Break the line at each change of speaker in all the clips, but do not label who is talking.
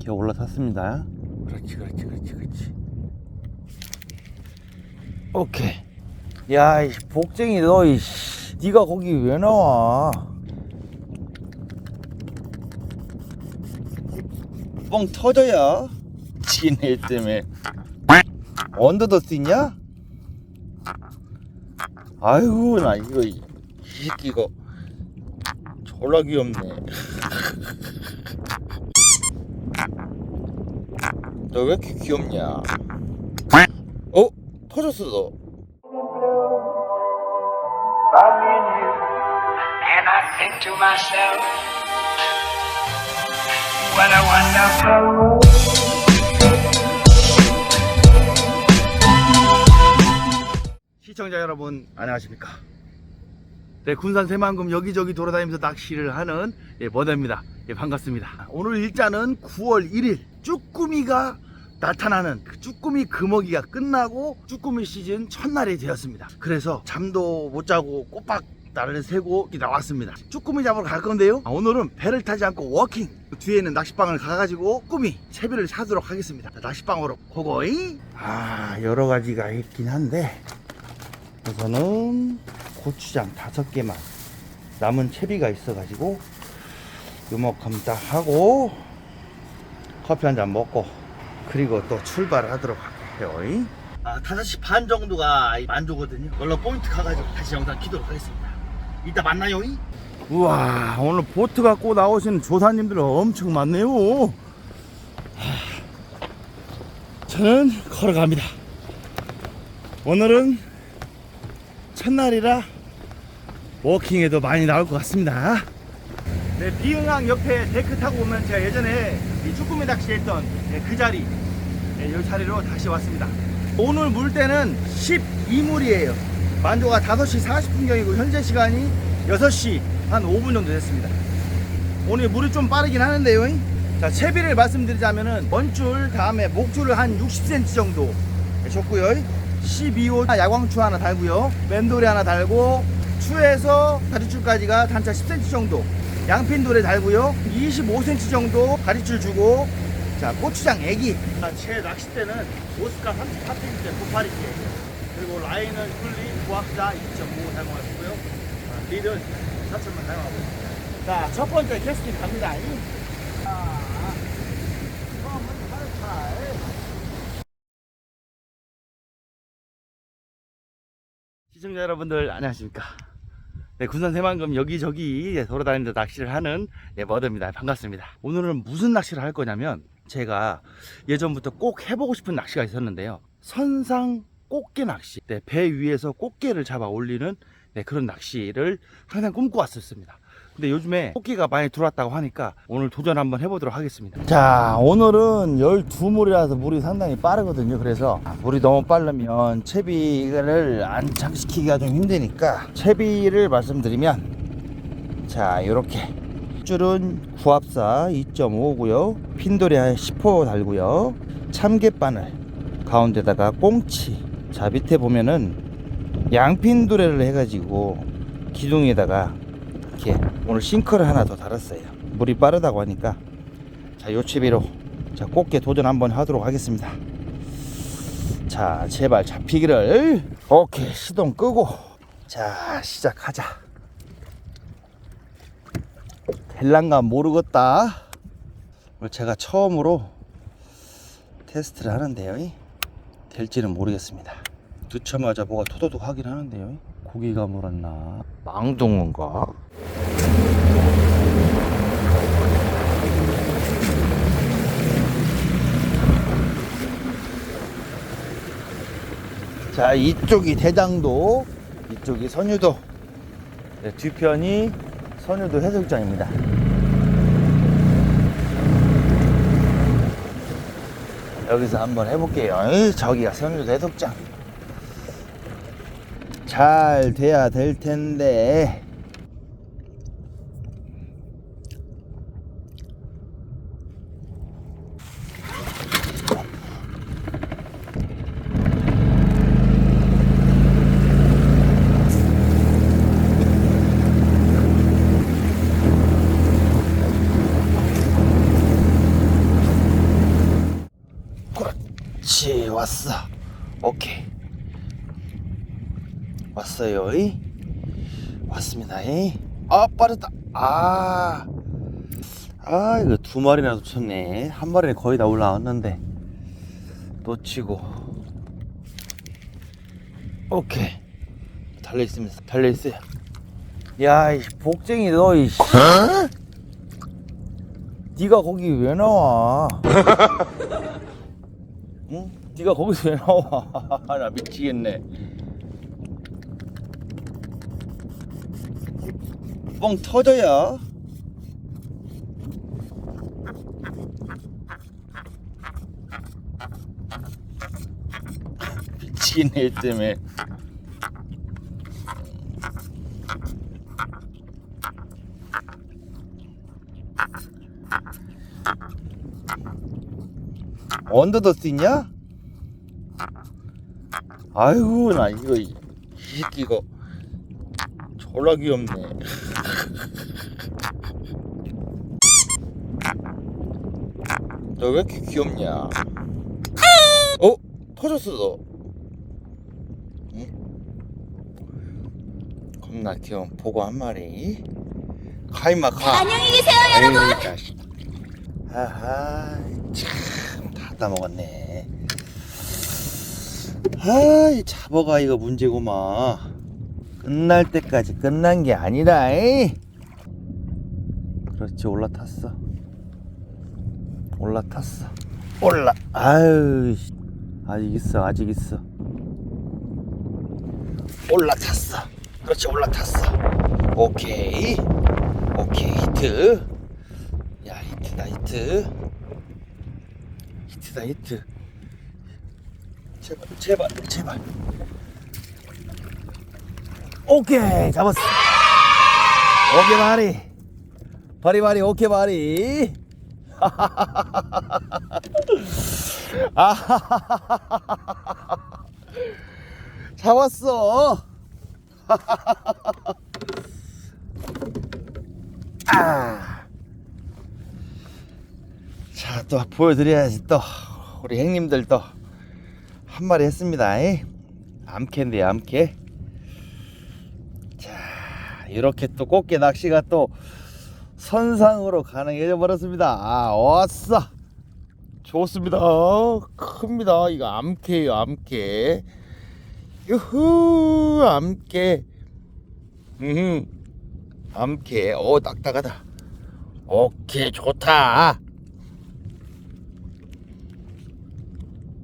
이렇게 올라탔습니다. 그렇지, 그렇지, 그렇지, 그렇지. 오케이. 야, 이 복쟁이 너, 이씨, 네가 거기 왜 나와? 뻥 터져야 지네 때문에 언더더 쓰냐? 아이고 나 이거 이 새끼 이거 졸라 귀엽네 너 왜 이렇게 귀엽냐? 어? 터졌어 너. 시청자 여러분 안녕하십니까? 네 군산 새만금 여기저기 돌아다니면서 낚시를 하는 예, 머더입니다. 예, 반갑습니다. 오늘 일자는 9월 1일 쭈꾸미가 나타나는 그 쭈꾸미 금어기가 끝나고 쭈꾸미 시즌 첫날이 되었습니다. 그래서 잠도 못 자고 꼬박 날을 새고 나왔습니다. 쭈꾸미 잡으러 갈 건데요. 아, 오늘은 배를 타지 않고 워킹! 뒤에는 낚시방을 가가지고 꾸미 채비를 사도록 하겠습니다. 자, 낚시방으로 고고이! 아 여러 가지가 있긴 한데 우선은 고추장 다섯 개만 남은 채비가 있어가지고 요만큼 딱 하고 커피 한 잔 먹고 그리고 또 출발을 하도록 할게요. 아 5시 반 정도가 만조거든요. 걸러 포인트 가가지고 다시 영상 키도록 하겠습니다. 이따 만나요. 우와 오늘 보트 갖고 나오시는 조사님들 엄청 많네요. 하, 저는 걸어갑니다. 오늘은 첫날이라 워킹에도 많이 나올 것 같습니다. 네, 비흥항 옆에 데크 타고 오면 제가 예전에 이 쭈꾸미 낚시했던 네, 그 자리, 네, 이 자리로 다시 왔습니다. 오늘 물때는 12물이에요. 만조가 5시 40분경이고 현재 시간이 6시 한 5분 정도 됐습니다. 오늘 물이 좀 빠르긴 하는데요. 자, 채비를 말씀드리자면은 먼줄 다음에 목줄을 한 60cm 정도 줬고요. 12호 야광추 하나 달고요. 맨돌이 하나 달고 추에서 다리줄까지가 단차 10cm 정도. 양핀 돌에 달고요. 25cm 정도 다리줄 주고 자 고추장 애기. 아, 제 낚싯대는 오스카 34cm 고파리기. 그리고 라인은 훌리 구학자 2.5 사용하고요. 아, 릴은 4천만 사용하고 있습니다. 자, 첫 번째 캐스팅 갑니다. 자. 시청자 여러분들 안녕하십니까 네, 군산 새만금 여기저기 예, 돌아다니면서 낚시를 하는 예, 머더입니다. 반갑습니다. 오늘은 무슨 낚시를 할 거냐면 제가 예전부터 꼭 해보고 싶은 낚시가 있었는데요. 선상 꽃게 낚시. 네, 배 위에서 꽃게를 잡아 올리는 네, 그런 낚시를 항상 꿈꿔왔었습니다 근데 요즘에 꽃게가 많이 들어왔다고 하니까 오늘 도전 한번 해보도록 하겠습니다. 자, 오늘은 12물이라서 물이 상당히 빠르거든요. 그래서 물이 너무 빠르면 채비를 안착시키기가 좀 힘드니까 채비를 말씀드리면 자, 이렇게 줄은 구합사 2.5고요. 핀돌이 한 10호 달고요. 참깨바늘 가운데다가 꽁치. 자, 밑에 보면은 양핀도레를 해가지고 기둥에다가 이렇게 오늘 싱크를 하나 더 달았어요. 물이 빠르다고 하니까 자, 요 채비로 자, 꽃게 도전 한번 하도록 하겠습니다. 자, 제발 잡히기를. 오케이, 시동 끄고 자, 시작하자. 될란가 모르겠다. 오늘 제가 처음으로 테스트를 하는데요. 될지는 모르겠습니다. 두쳐마자 뭐가 토도독 하긴 하는데요. 고기가 물었나? 망둥어인가? 자, 이쪽이 대장도, 이쪽이 선유도. 네, 뒤편이 선유도 해수욕장입니다. 여기서 한번 해볼게요. 에이, 저기가 선유도 해수욕장. 잘 돼야 될 텐데. 그렇지 왔어. 오케이. 왔어요. 이? 왔습니다. 이. 아 빠르다. 아, 아 이거 두 마리나 놓쳤네. 한 마리는 거의 다 올라왔는데. 놓치고. 오케이. 달려 있습니다. 달려 있어요. 야 이 복쟁이 너 이 네가 거기 왜 나와? 응? 네가 거기서 왜 나와? 나 미치겠네 뻥 터져야 미치겠네 얘 때문에. 언더더스 있냐? 아이고 나 이거 이 새끼 이거 졸라 귀엽네 너 왜 이렇게 귀엽냐? 어? 터졌어 너. 응? 겁나 귀여운 보고 한 마리. 가 임마 가.
안녕히 계세요,
여러분. 아하 참다 따먹었네. 아이 잡어가 이거 문제구만 끝날 때까지 끝난 게 아니라 이. 그렇지 올라탔어. 올라탔어. 올라 아유 씨. 아직 있어 아직 있어. 올라탔어. 그렇지 올라탔어. 오케이. 오케이 히트. 야 히트다 히트. 히트다 히트. 제발 제발 제발 오케이 잡았어 오케이 바리 바리 바리 오케이 바리 잡았어 아. 자, 또 보여드려야지 또 우리 형님들 또 한 마리 했습니다. 이. 암캐인데 암캐. 자, 이렇게 또 꽃게 낚시가 또 선상으로 가능해져 버렸습니다. 아, 왔어. 좋습니다. 큽니다. 이거 암캐예요, 암캐. 유후, 암캐. 음, 암캐. 오, 딱딱하다. 오케이, 좋다.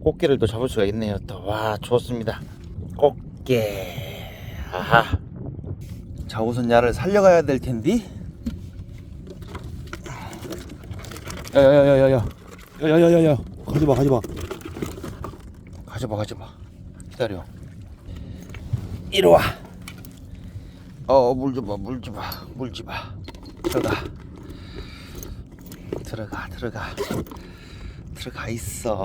꽃게를 또 잡을 수가 있네요. 또, 와, 좋습니다. 꽃게. 아하. 자, 우선 야를 살려가야 될. 야야야야야야. 야 야야야야. 가지마, 가지마. 가져봐, 가져봐. 기다려. 이리 와. 어, 물 줘봐, 물 줘봐, 물 줘봐. 들어가. 들어가, 들어가. 들어가 있어.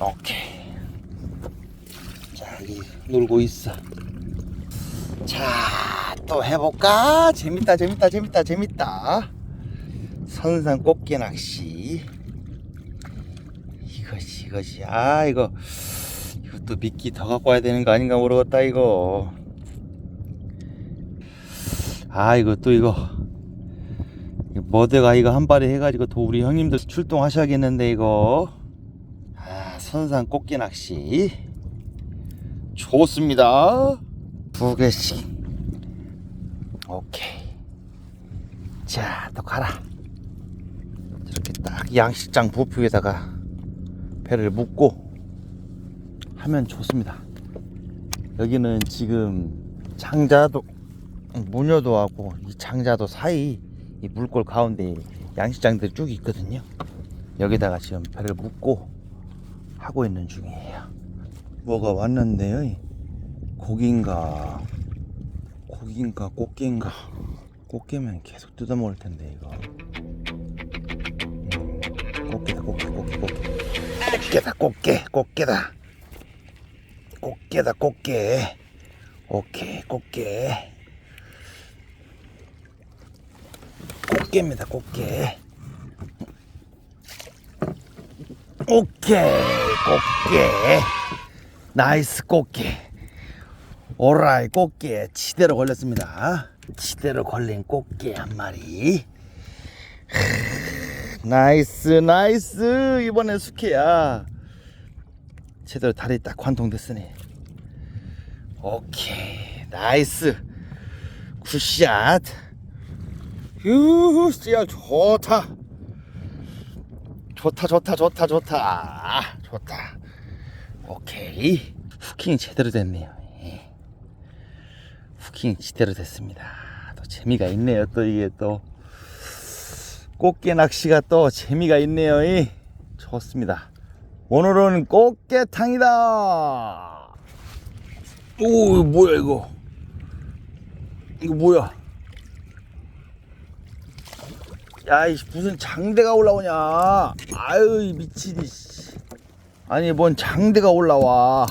오케이. 자, 여기 놀고 있어. 자, 또 해볼까? 재밌다, 재밌다, 재밌다, 재밌다. 선상 꽃게 낚시. 이것이, 이것이. 아, 이거. 이것도 미끼 더 갖고 와야 되는 거 아닌가 모르겠다, 이거. 아, 이거 또 이거. 머대가 이거 한 발에 해가지고 또 우리 형님들 출동하셔야겠는데, 이거. 아, 선상 꽃게 낚시. 좋습니다. 두 개씩. 오케이. 자, 또 가라. 이렇게 딱 양식장 부피 에다가 배를 묶고 하면 좋습니다. 여기는 지금 장자도 무녀도 하고 이 장자도 사이 이 물골 가운데 양식장들이 쭉 있거든요. 여기다가 지금 배를 묶고 하고 있는 중이에요. 뭐가 왔는데요. 고기인가 고기인가 꽃게인가. 꽃게면 계속 뜯어 먹을 텐데 이거. 음, 꽃게다 꽃게 꽃게 꽃게. 꽃게다 꽃게 꽃게다. 꽃게다 꽃게. 오케이 꽃게. 꽃게입니다 꽃게. 오케이 꽃게. 나이스 꽃게 오라이 꽃게 지대로 걸렸습니다. 지대로 걸린 꽃게 한 마리. 크, 나이스 나이스. 이번엔 숙회야. 제대로 다리 딱 관통됐으네 오케이 나이스. 굿샷. 휴 씨야 좋다. 좋다 좋다 좋다 좋다. 좋다. 오케이 후킹 제대로 됐네요 킹 제대로 됐습니다. 또 재미가 있네요 또 이게 또. 꽃게 낚시가 또 재미가 있네요 이. 좋습니다. 오늘은 꽃게탕이다! 오 뭐야 이거? 이거 뭐야? 야 이 무슨 장대가 올라오냐? 아유 이 미친이 씨. 아니 뭔 장대가 올라와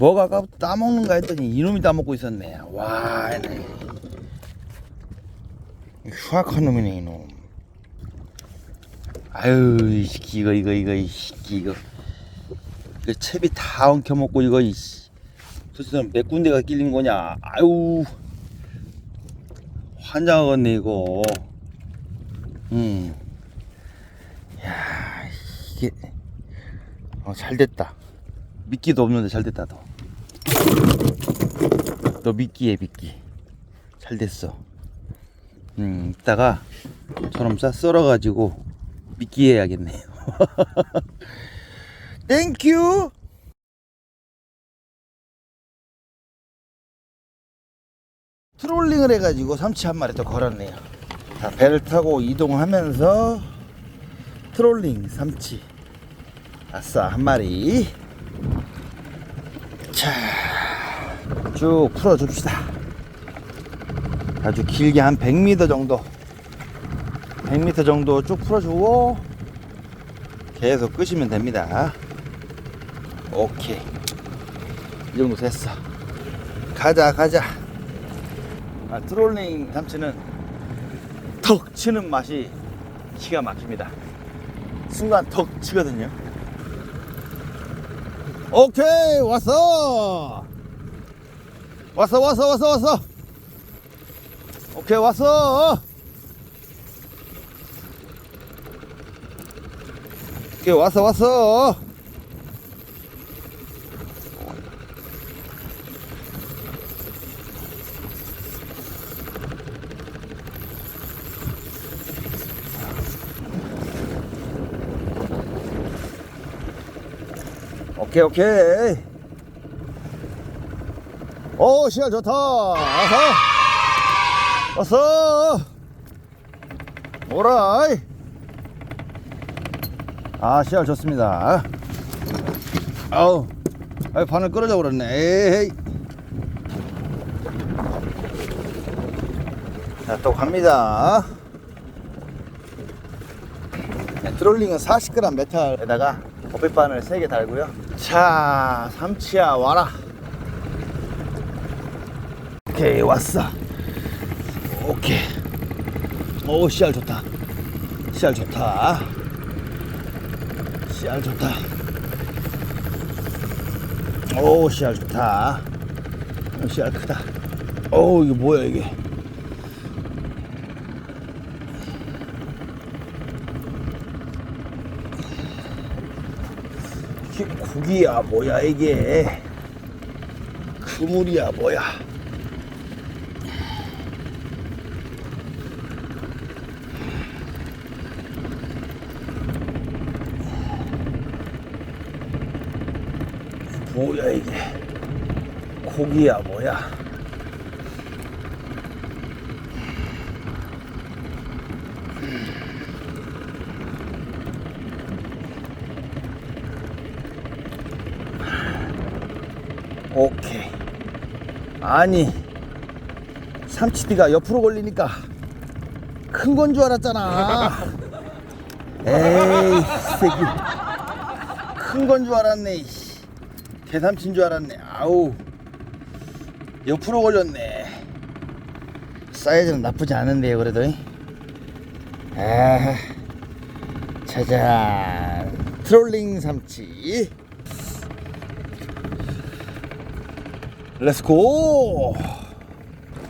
뭐가 아까부터 따먹는가 했더니 이놈이 따먹고 있었네 와 얘네. 흉악한 놈이네 이놈 아유 이 새끼 이거 이거 이거 이 새끼 이거 그 채비 다 엉켜 먹고 이거 이씨 도대체 몇 군데가 끼린 거냐 아유 환장하겠네 이거 음. 야, 이게 어, 잘 됐다. 미끼도 없는데 잘 됐다 너. 너 미끼에 미끼. 잘 됐어. 음, 이따가 저럼 싸 썰어 가지고 미끼 해야겠네요. 땡큐. 트롤링을 해가지고 삼치 한 마리 또 걸었네요. 자, 배를 타고 이동하면서 트롤링 삼치 아싸 한 마리 자 쭉 풀어줍시다 아주 길게 한 100m 정도 100m 정도 쭉 풀어주고 계속 끄시면 됩니다 오케이 이 정도 됐어 가자 가자 아, 트롤링 삼치는 턱 치는 맛이 기가 막힙니다. 순간 턱 치거든요. 오케이 왔어. 왔어 왔어 왔어 왔어. 오케이 왔어. 오케이 왔어 왔어. 오케이 오케이 오 시간 좋다. 와서 왔어. 오라이. 아 시간 좋습니다. 아우 아 바늘 끌어져 버렸네. 에이. 자또 갑니다. 네, 트롤링은 40g 메탈에다가 어깃바늘 3개 달고요. 자 삼치야 와라 오케이 왔어. 오케이. 오 씨알 좋다. 씨알 좋다. 씨알 좋다. 오 씨알 좋다. 오, 씨알 크다. 오 이게 뭐야 이게? 이게 고기야 뭐야 이게? 그물이야 뭐야 뭐야 이게? 고기야 뭐야? 오케이. 아니 삼치띠가 옆으로 걸리니까 큰 건 줄 알았잖아. 에이 이 새끼. 큰 건 줄 알았네 대삼치인 줄 알았네. 아우. 옆으로 걸렸네. 사이즈는 나쁘지 않은데요 그래도. 아 짜잔. 트롤링 삼치. 렛츠고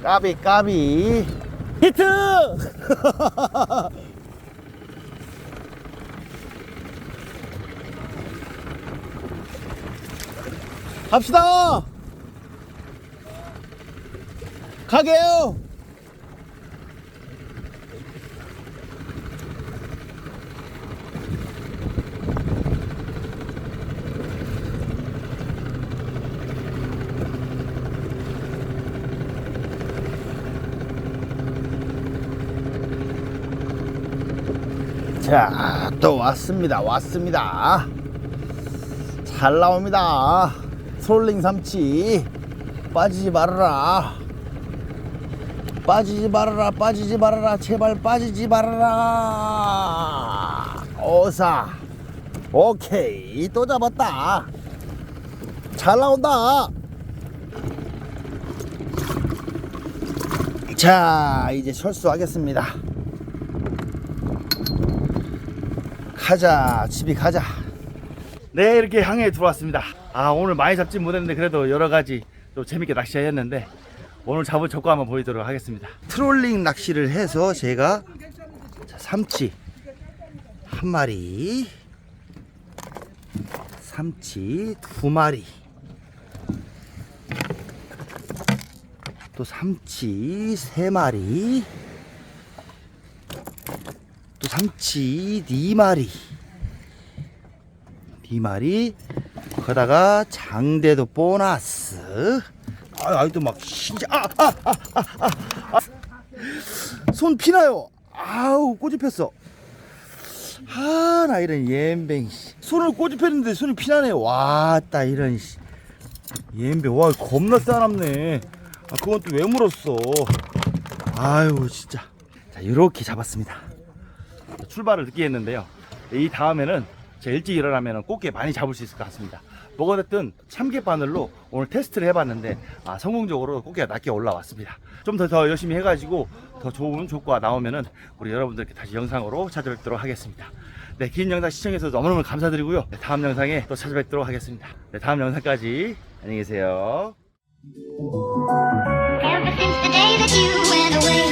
까비 까비. 히트 갑시다 가게요 자, 또 왔습니다. 왔습니다. 잘 나옵니다. 솔링 삼치. 빠지지 말아라. 빠지지 말아라. 빠지지 말아라. 제발 빠지지 말아라. 오사. 오케이. 또 잡았다. 잘 나온다. 자, 이제 철수하겠습니다. 가자 집이 가자 네 이렇게 항해에 들어왔습니다. 아 오늘 많이 잡진 못했는데 그래도 여러 가지 또 재밌게 낚시했는데 오늘 잡은 적과 한번 보이도록 하겠습니다. 트롤링 낚시를 해서 제가 자, 삼치 한 마리 삼치 두 마리 또 삼치 세 마리 또 삼치 네 마리 네 마리 거다가 장대도 보너스. 아 아이도 막 진짜 아아 아 아 손 피나요. 아우 꼬집혔어. 아 나 이런 옌뱅 씨. 손을 꼬집혔는데 손이 피나네. 와따 이런 씨. 옌뱅 와 겁나 싸납네. 아 그건 또 왜 물었어? 아유 진짜. 자 이렇게 잡았습니다. 출발을 늦게 했는데요. 이 다음에는 제가 일찍 일어나면 꽃게 많이 잡을 수 있을 것 같습니다. 뭐가 됐든 참깨 바늘로 오늘 테스트를 해봤는데 아, 성공적으로 꽃게가 낮게 올라왔습니다. 좀 더 더 열심히 해가지고 더 좋은 조과 나오면은 우리 여러분들께 다시 영상으로 찾아뵙도록 하겠습니다. 네, 긴 영상 시청해서 너무너무 감사드리고요. 네, 다음 영상에 또 찾아뵙도록 하겠습니다. 네, 다음 영상까지 안녕히 계세요.
Ever since the day that you went away,